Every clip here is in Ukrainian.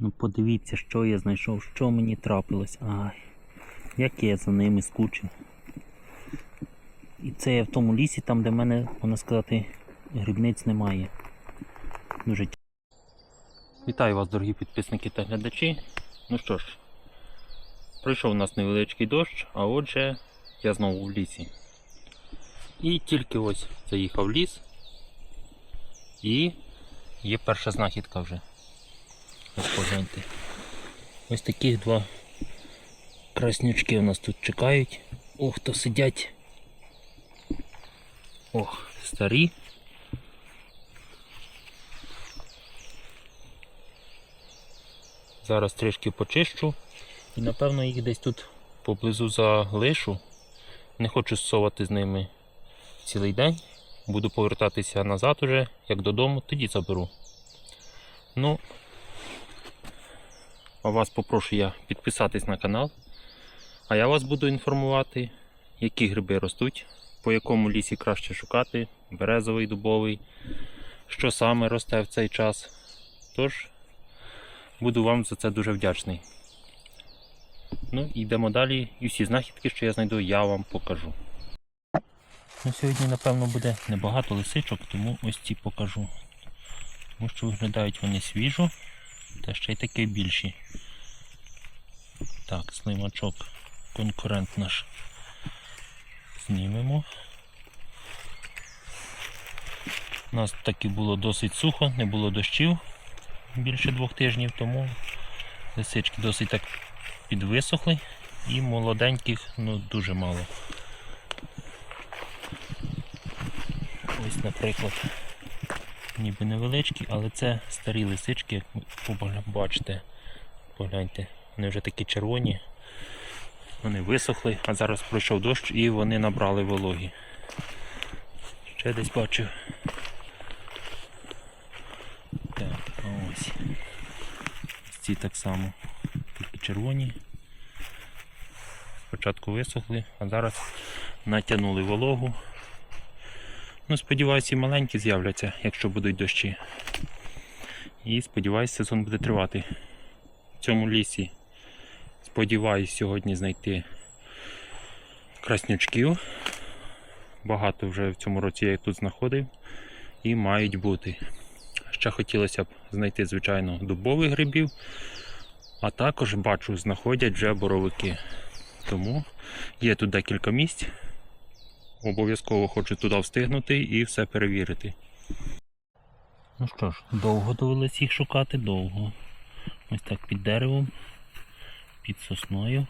Ну подивіться, що я знайшов, що мені трапилось. Ай, як я за ними скучив. І це я в тому лісі, там де в мене, можна сказати, грибниць немає. Дуже Вітаю вас, дорогі підписники та глядачі. Ну що ж, пройшов у нас невеличкий дощ, а отже, я знову в лісі. І тільки ось заїхав в ліс. І є перша знахідка вже. Погляньте. Ось таких два краснючки у нас тут чекають. Ох, то сидять. Ох, старі. Зараз трішки почищу. І напевно їх десь тут поблизу залишу. Не хочу совати з ними цілий день. Буду повертатися назад уже, як додому, тоді заберу. Ну, а вас попрошу я підписатись на канал. А я вас буду інформувати, які гриби ростуть, по якому лісі краще шукати, березовий, дубовий, що саме росте в цей час. Тож, буду вам за це дуже вдячний. Ну, йдемо далі, і всі знахідки, що я знайду, я вам покажу. Ну, Сьогодні, напевно, буде небагато лисичок, тому ось ці покажу. Тому що виглядають вони свіжо, та ще й такі більші. Так, слимачок, конкурент наш. Знімемо. У нас таки було досить сухо, не було дощів більше двох тижнів, тому лисички досить так підвисохли і молоденьких ну, дуже мало. Ось, наприклад, ніби невеличкі, але це старі лисички, як ви бачите. Погляньте, вони вже такі червоні. Вони висохли, а зараз пройшов дощ і вони набрали вологі. Ще десь бачив. Так. Ось Ці так само. Тільки червоні. Спочатку висохли, а зараз натягнули вологу. Ну, сподіваюся, і маленькі з'являться, якщо будуть дощі. І сподіваюся, сезон буде тривати. В цьому лісі сподіваюся сьогодні знайти краснючків. Багато вже в цьому році я їх тут знаходив і мають бути. Ще хотілося б знайти, звичайно, дубових грибів, а також бачу, знаходять вже боровики. Тому є тут декілька місць. Обов'язково хочу туди встигнути і все перевірити. Ну що ж, довго довелось їх шукати, довго. Ось так під деревом, під сосною.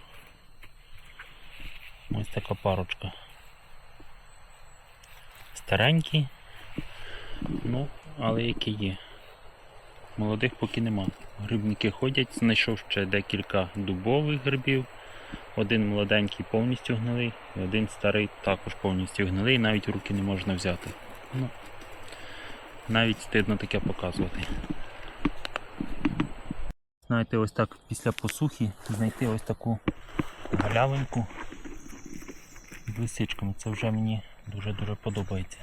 Ось така парочка. Старенькі, ну, але які є. Молодих поки нема. Грибники ходять, знайшов ще декілька дубових грибів. Один молоденький повністю гнилий, один старий також повністю гнилий, навіть руки не можна взяти. Ну, навіть стидно таке показувати. Знаєте, ось так після посухи знайти ось таку галявинку з лисичками. Це вже мені дуже-дуже подобається.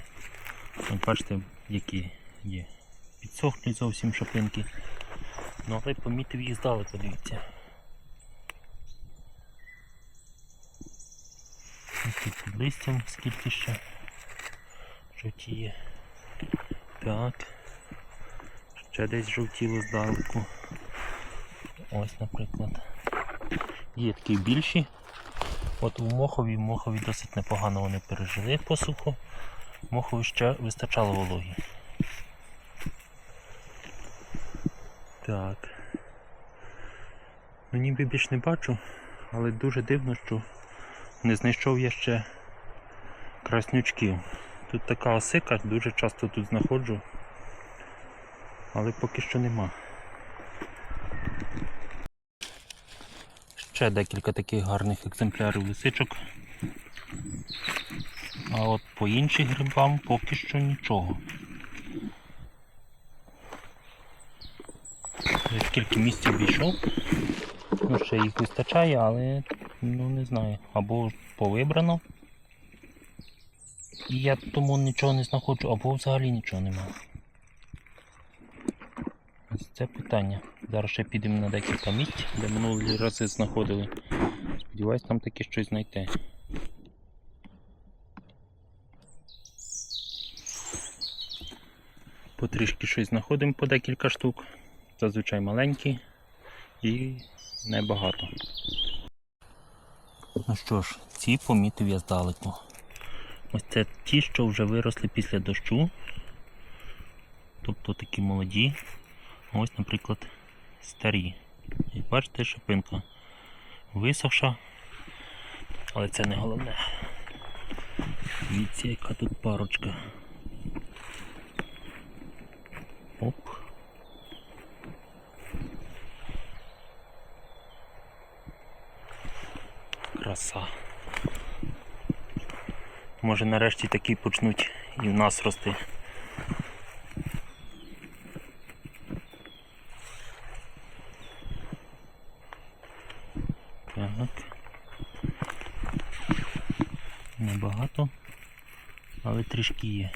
От бачите, які є. Підсохлі зовсім шапинки. Ну але помітив їх здалеку, дивіться. Тут листям скільки ще жовтіє. Так. Ще десь жовтіло здалеку. Ось, наприклад. Є такі більші. От у Мохові, Мохові досить непогано вони пережили посуху. Мохові ще вистачало вологі. Так. Ну ніби більш не бачу, але дуже дивно, що не знайшов я ще краснючків. Тут така осика, дуже часто тут знаходжу, але поки що нема. Ще декілька таких гарних екземплярів лисичок. А от по інших грибам поки що нічого. Я скільки місць обійшов. Ну, ще їх вистачає, але ну не знаю. Або повибрано. І я тому нічого не знаходжу, або взагалі нічого немає. Ось це питання. Зараз ще підемо на декілька місць, де минулі рази знаходили. Сподіваюсь, там таки щось знайти. Потрішки щось знаходимо по декілька штук. Зазвичай маленькі і небагато. Ну що ж, ці помітив я здалеку. Ось це ті, що вже виросли після дощу. Тобто такі молоді. Ось, наприклад, старі. Як бачите, шипинка висохша. Але це не головне. Дивіться, яка тут парочка. Оп. Краса. Може нарешті такі почнуть і в нас рости. Так. Небагато, але трішки є.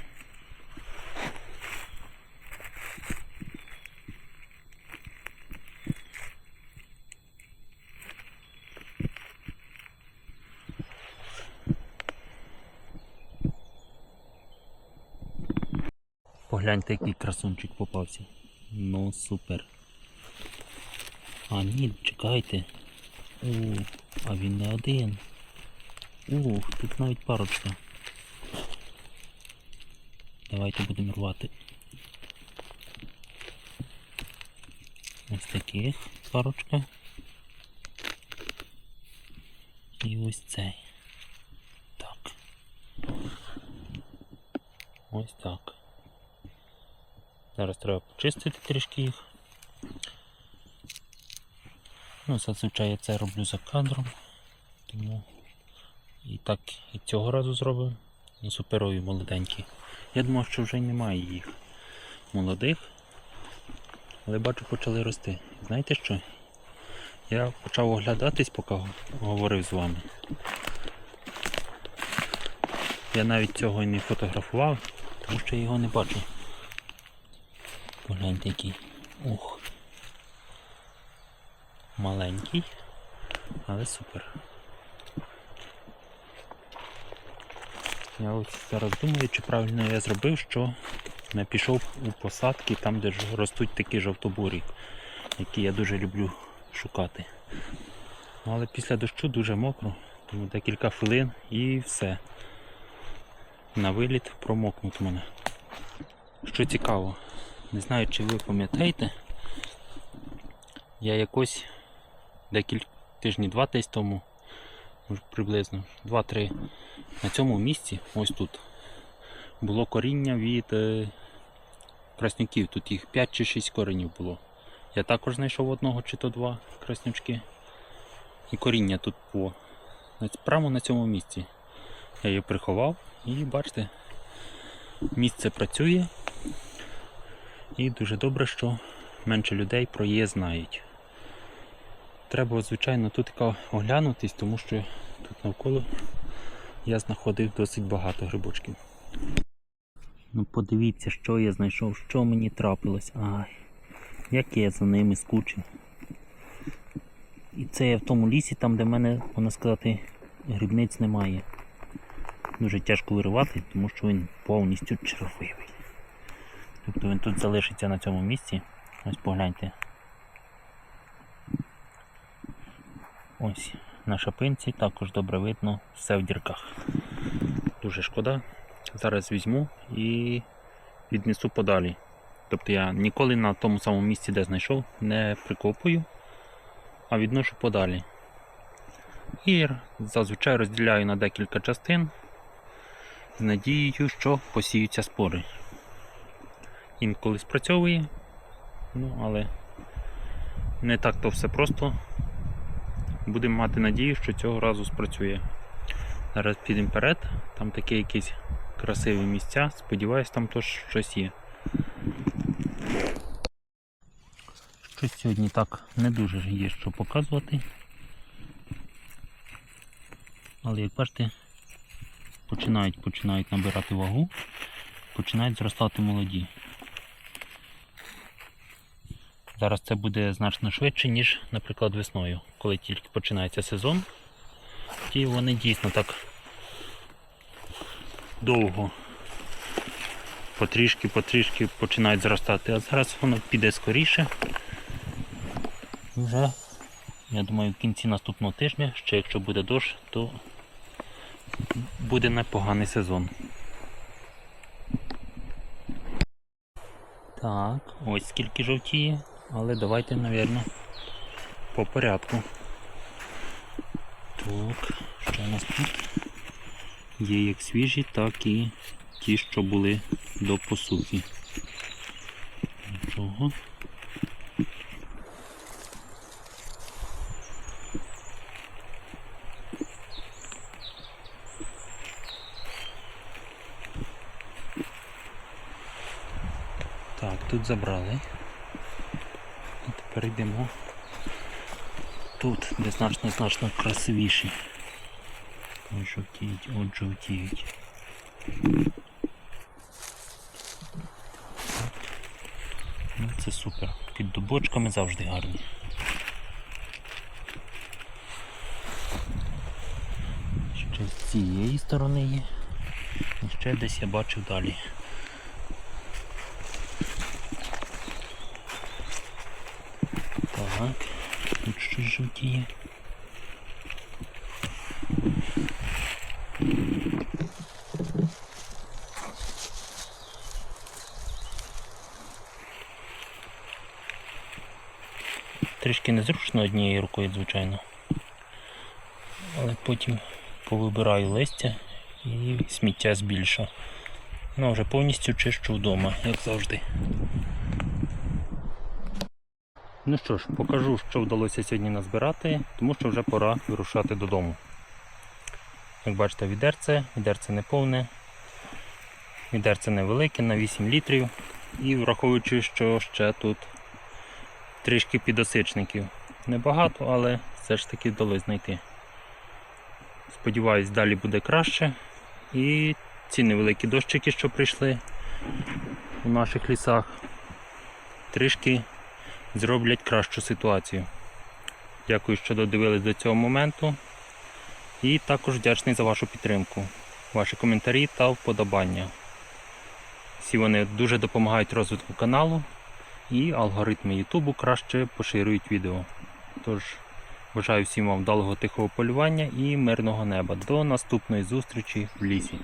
Погляньте, який красунчик попався. Ну супер. А ні, чекайте. О, а він не один. Ух, тут навіть парочка. Давайте будемо рвати. Ось таких парочка. І ось цей. Так. Ось так. Зараз треба почистити трішки їх. Ну, зазвичай я це роблю за кадром. Тому і так і цього разу зробив. Суперові молоденькі. Я думав, що вже немає їх молодих. Але бачу, почали рости. Знаєте що? Я почав оглядатись, поки говорив з вами. Я навіть цього і не фотографував, тому що я його не бачу. Погляньте який. Ух. Маленький, але супер. Я ось зараз думаю, чи правильно я зробив, що не пішов у посадки там, де ростуть такі жовтобурі, які я дуже люблю шукати. Ну, але після дощу дуже мокро, тому декілька хвилин і все. На виліт промокнуть мене. Що цікаво, не знаю, чи ви пам'ятаєте, я якось декілька тижнів, два десь тому, приблизно, два-три, на цьому місці, ось тут, було коріння від е, краснюків. Тут їх 5 чи 6 коренів було. Я також знайшов одного чи то два краснючки. І коріння тут було. Прямо на цьому місці. Я її приховав і бачите, місце працює. І дуже добре, що менше людей про її знають. Треба, звичайно, тут оглянутись, тому що тут навколо я знаходив досить багато грибочків. Ну подивіться, що я знайшов, що мені трапилось. Ай, як я за ними скучив. І це я в тому лісі, там де в мене, можна сказати, грибниць немає. Дуже тяжко виривати, тому що він повністю червивий. Тобто він тут залишиться на цьому місці. Ось погляньте. Ось на шапинці також добре видно все в дірках. Дуже шкода. Зараз візьму і віднесу подалі. Тобто я ніколи на тому самому місці, де знайшов, не прикопую, а відношу подалі. І зазвичай розділяю на декілька частин з надією, що посіються спори. Інколи спрацьовує, ну але не так то все просто. Будемо мати надію, що цього разу спрацює. Зараз підемо вперед, там такі якісь красиві місця, сподіваюсь, там теж щось є. Щось сьогодні так не дуже є що показувати. Але як бачите, починають, починають набирати вагу, починають зростати молоді. Зараз це буде значно швидше, ніж, наприклад, весною, коли тільки починається сезон. І вони дійсно так довго потрішки-потрішки починають зростати. А зараз воно піде скоріше. Вже, я думаю, в кінці наступного тижня, ще якщо буде дощ, то буде непоганий сезон. Так, ось скільки жовтіє, але давайте, напевно, по порядку. Так, що у нас тут? Є як свіжі, так і ті, що були до посухи. Нічого. Так, тут забрали. І тепер йдемо тут, де значно-значно красивіші. Ось жовтіють, от жовтіють. Ну, це супер. Під дубочками завжди гарні. Ще з цієї сторони є. І ще десь я бачив далі. Так, тут щось жовтіє. Трішки незручно однією рукою, звичайно. Але потім повибираю листя і сміття збільшу. Ну, вже повністю чищу вдома, як завжди. Ну що ж, покажу, що вдалося сьогодні назбирати, тому що вже пора вирушати додому. Як бачите, відерце, відерце не повне, відерце невелике на 8 літрів. І враховуючи, що ще тут трішки підосичників. Небагато, але все ж таки вдалося знайти. Сподіваюсь, далі буде краще. І ці невеликі дощики, що прийшли у наших лісах, трішки зроблять кращу ситуацію. Дякую, що додивились до цього моменту. І також вдячний за вашу підтримку, ваші коментарі та вподобання. Всі вони дуже допомагають розвитку каналу і алгоритми Ютубу краще поширюють відео. Тож, бажаю всім вам вдалого тихого полювання і мирного неба. До наступної зустрічі в лісі.